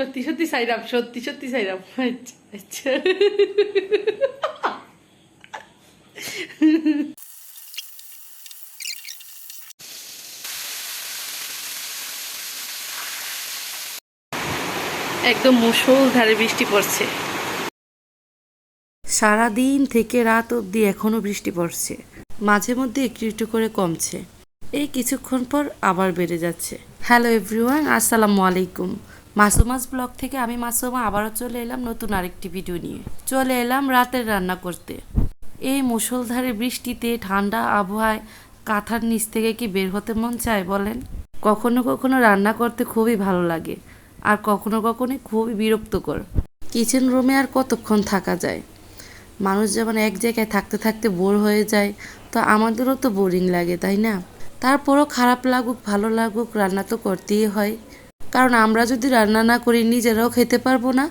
সত্যি সত্যি সাইরাম, সত্যি সত্যি সাইরাম। আচ্ছা। একদম মুষলধারে বৃষ্টি পড়ছে। সারাদিন থেকে রাত অবধি এখনও বৃষ্টি পড়ছে। মাঝে মধ্যে একটু একটু করে কমছে। এই কিছুক্ষণ পর আবার বেড়ে যাচ্ছে। হ্যালো এভরিওয়ান, আসসালামু আলাইকুম। মাসুমাস ব্লগ থেকে আমি মাসুমা আবারও চলে এলাম নতুন আরেকটি ভিডিও নিয়ে। চলে এলাম রাতের রান্না করতে। এই মুষলধারে বৃষ্টিতে ঠান্ডা আবহাওয়ায় কাঁথার নিচ থেকে কি বের হতে মন চায় বলেন? কখনো কখনো রান্না করতে খুবই ভালো লাগে, আর কখনো কখনো খুবই বিরক্তকর। কিচেন রুমে আর কতক্ষণ থাকা যায়? মানুষ যেমন এক জায়গায় থাকতে থাকতে বোর হয়ে যায়, তো আমাদেরও তো বোরিং লাগে, তাই না? তারপরও খারাপ লাগুক, ভালো লাগুক, রান্না তো করতেই হয়। কারণ আমরা যদি রান্না না করি, নিজেরাও খেতে পারব না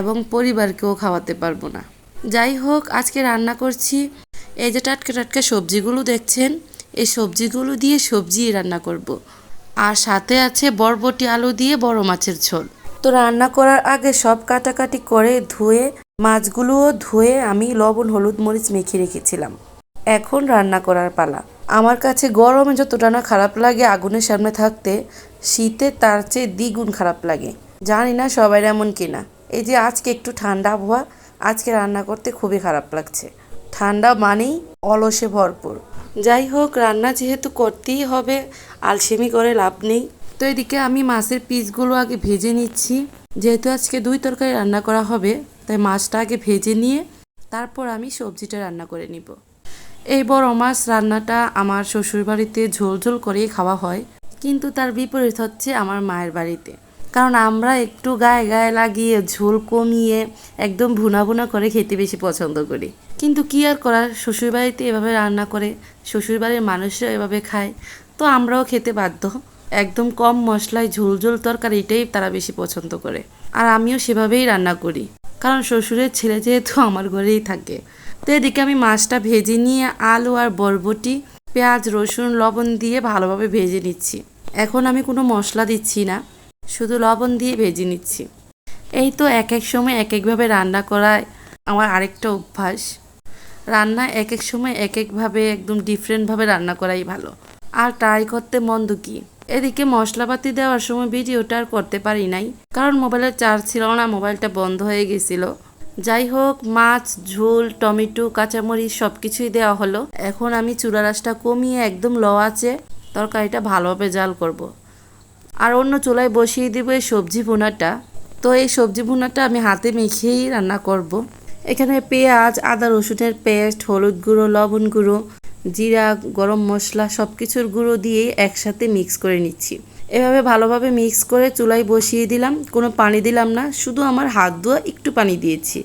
এবং পরিবারকেও খাওয়াতে পারব না। যাই হোক, আজকে রান্না করছি। এই যে টাটকা টাটকা সবজিগুলো দেখছেন, এই সবজিগুলো দিয়ে সবজি রান্না করব। আর সাথে আছে বরবটি আলু দিয়ে বড় মাছের ঝোল। তো রান্না করার আগে সব কাটাকাটি করে ধুয়ে, মাছগুলোও ধুয়ে আমি লবণ, হলুদ, মরিচ মেখে রেখেছিলাম। এখন রান্না করার পালা। আমার কাছে গরমে যতটা না খারাপ লাগে, আগুনের সামনে থাকতে শীতে তার চেয়ে দ্বিগুণ খারাপ লাগে। জানি না সবাই এমন কিনা। এই যে আজকে একটু ঠান্ডা আবহাওয়া, আজকে রান্না করতে খুবই খারাপ লাগছে। ঠান্ডা মানেই অলসে ভরপুর। যাই হোক, রান্না যেহেতু করতেই হবে, আলসেমি করে লাভ নেই। তো এদিকে আমি মাছের পিসগুলো আগে ভেজে নিচ্ছি। যেহেতু আজকে দুই তরকারি রান্না করা হবে, তাই মাছটা আগে ভেজে নিয়ে তারপর আমি সবজিটা রান্না করে নিব। এই বড় মাছ রান্নাটা আমার শ্বশুরবাড়িতে ঝোল ঝোল করেই খাওয়া হয়, কিন্তু তার বিপরীত হচ্ছে আমার মায়ের বাড়িতে। কারণ আমরা একটু গায়ে গায়ে লাগিয়ে ঝোল কমিয়ে একদম ভুনা ভুনা করে খেতে বেশি পছন্দ করি। কিন্তু কি আর করার, শ্বশুরবাড়িতে এভাবে রান্না করে, শ্বশুরবাড়ির মানুষরা এভাবে খায়, তো আমরাও খেতে বাধ্য। একদম কম মশলায় ঝোল ঝোল তরকারি এটাই তারা বেশি পছন্দ করে। আর আমিও সেভাবেই রান্না করি। কারণ শ্বশুরের ছেলে যেহেতু আমার ঘরেই থাকে তো এদিকে আমি মাছটা ভেজে নিয়ে আলু আর বরবটি, পেঁয়াজ, রসুন, লবণ দিয়ে ভালোভাবে ভেজে নিচ্ছি। এখন আমি কোনো মশলা দিচ্ছি না, শুধু লবণ দিয়ে ভেজে নিচ্ছি। এই তো এক এক সময় এক একভাবে রান্না করায় আমার আরেকটা অভ্যাস। রান্না এক এক সময় এক একভাবে একদম ডিফারেন্টভাবে রান্না করাই ভালো। আর ট্রাই করতে মন্দ কি? এদিকে মশলাপাতি দেওয়ার সময় ভিডিওটা আর করতে পারি নাই, কারণ মোবাইলের চার্জ ছিল না মোবাইলটা বন্ধ হয়ে গেছিল। যাই হোক, মাছ, ঝোল, টমেটো, কাঁচামরিচ সব কিছুই দেওয়া হলো এখন আমি চুলা রাসটা কমিয়ে একদম ল আছে তরকারিটা ভালোভাবে জাল করব। আর অন্য চুলায় বসিয়ে দিব এই সবজি ভুনাটা তো এই সবজি ভুনাটা আমি হাতে মেখেই রান্না করব। এখানে পেঁয়াজ, আদা রসুনের পেস্ট, হলুদ গুঁড়ো, লবণ গুঁড়ো, জিরা, গরম মশলা সব কিছুর গুঁড়ো দিয়ে একসাথে মিক্স করে নিচ্ছি এভাবে ভালোভাবে মিক্স করে চুলায় বসিয়ে দিলাম, কোনো পানি দিলাম না, শুধু আমার হাত ধোয়া একটু পানি দিয়েছি।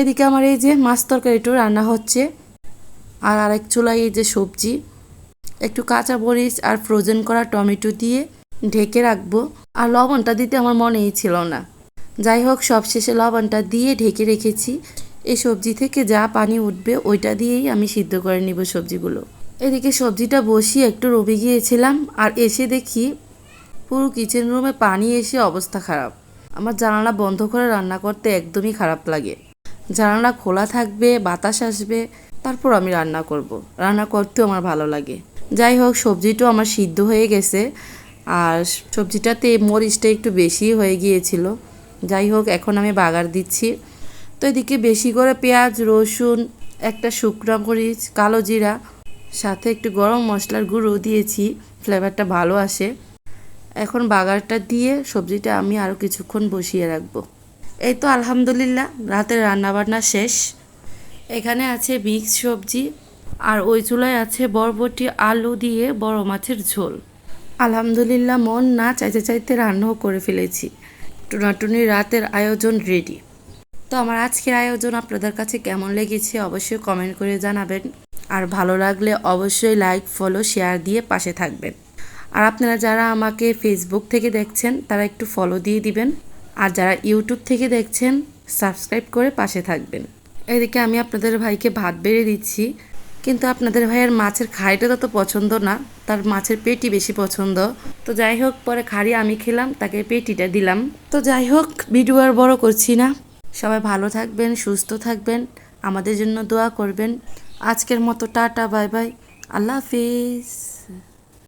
এদিকে আমার এই যে মাছ তরকারিটাও রান্না হচ্ছে, আর আরেক চুলায় এই যে সবজি, একটু কাঁচা মরিচ আর ফ্রোজেন করা টমেটো দিয়ে ঢেকে রাখব, আর লবণটা দিতে আমার মনেই ছিল না। যাই হোক, সবশেষে লবণটা দিয়ে ঢেকে রেখেছি, এই সবজি থেকে যা পানি উঠবে ওইটা দিয়েই আমি সিদ্ধ করে নিব সবজিগুলো। এদিকে সবজিটা বসিয়ে একটু রবি গিয়েছিলাম, আর এসে দেখি পুরো কিচেন রুমে পানি এসে অবস্থা খারাপ। আমার জানালা বন্ধ করে রান্না করতে একদমই খারাপ লাগে। জানালা খোলা থাকবে, বাতাস আসবে, তারপর আমি রান্না করব। রান্না করতেও আমার ভালো লাগে। যাই হোক, সবজিটাও আমার সিদ্ধ হয়ে গেছে। আর সবজিটাতে মরিচটা একটু বেশি হয়ে গিয়েছিল। যাই হোক, এখন আমি বাগার দিচ্ছি। তো এদিকে বেশি করে পেঁয়াজ, রসুন, একটা শুকনো মরিচ, কালো জিরা, সাথে একটু গরম মশলার গুঁড়ো দিয়েছি। ফ্লেভারটা ভালো আসে। এখন বাগারটা দিয়ে সবজিটা আমি আরও কিছুক্ষণ বসিয়ে রাখব। এই তো আলহামদুলিল্লাহ, রাতের রান্নাবান্না শেষ। এখানে আছে মিক্স সবজি, আর ওই চুলায় আছে বরবটি, আলু দিয়ে বড় মাছের ঝোল। আলহামদুলিল্লাহ মন না চাইতে চাইতে রান্নাও করে ফেলেছি। টুনাটুনি রাতের আয়োজন রেডি। তো আমার আজকের আয়োজন আপনাদের কাছে কেমন লেগেছে অবশ্যই কমেন্ট করে জানাবেন। আর ভালো লাগলে অবশ্যই লাইক, ফলো, শেয়ার দিয়ে পাশে থাকবেন। আর আপনারা যারা আমাকে ফেসবুক থেকে দেখছেন, তারা একটু ফলো দিয়ে দিবেন। আর যারা ইউটিউব থেকে দেখছেন সাবস্ক্রাইব করে পাশে থাকবেন। এদিকে আমি আপনাদের ভাইকে ভাত বেড়ে দিচ্ছি। কিন্তু আপনাদের ভাইয়ের মাছের খাড়িটা তত পছন্দ না, তার মাছের পেটি বেশি পছন্দ। তো যাই হোক, পরে খাড়ি আমি খেলাম, তাকে পেটিটা দিলাম। তো যাই হোক, ভিডিও আর বড় করছি না। সবাই ভালো থাকবেন, সুস্থ থাকবেন, আমাদের জন্য দোয়া করবেন। আজকের মতো টাটা, বাই বাই, আল্লাহ হাফিজ।